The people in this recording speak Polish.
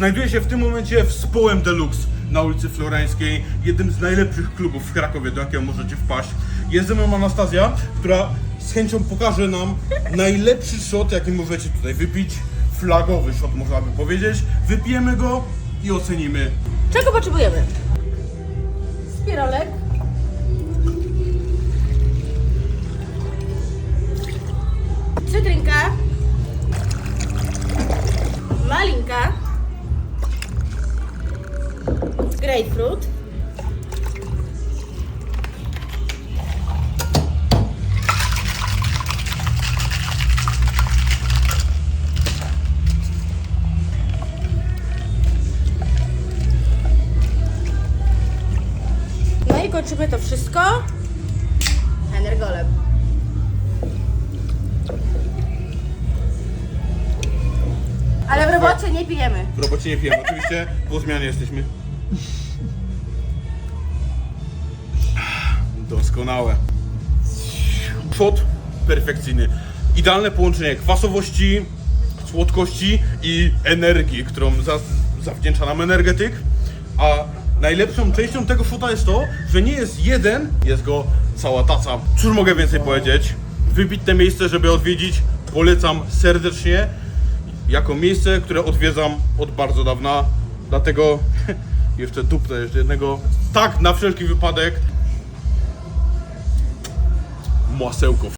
Znajduję się w tym momencie w Społem Deluxe na ulicy Floreńskiej, jednym z najlepszych klubów w Krakowie, do jakiego możecie wpaść. Jest ze mną Anastazja, która z chęcią pokaże nam najlepszy shot, jaki możecie tutaj wypić. Flagowy shot, można by powiedzieć. Wypijemy go i ocenimy. Czego potrzebujemy? Spirolek. Cytrynka. Grapefruit. No i kończymy to wszystko energolem. Ale w robocie nie pijemy. W robocie nie pijemy, oczywiście po zmianie jesteśmy. Doskonałe. Shot perfekcyjny. Idealne połączenie kwasowości, słodkości i energii, którą za, zawdzięcza nam energetyk. A najlepszą częścią tego shota jest to, że nie jest jeden, jest go cała taca. Cóż mogę więcej powiedzieć? Wybitne miejsce, żeby odwiedzić, polecam serdecznie jako miejsce, które odwiedzam od bardzo dawna. Dlatego jeszcze dupnę jeszcze jednego. Tak, na wszelki wypadek. Masełko.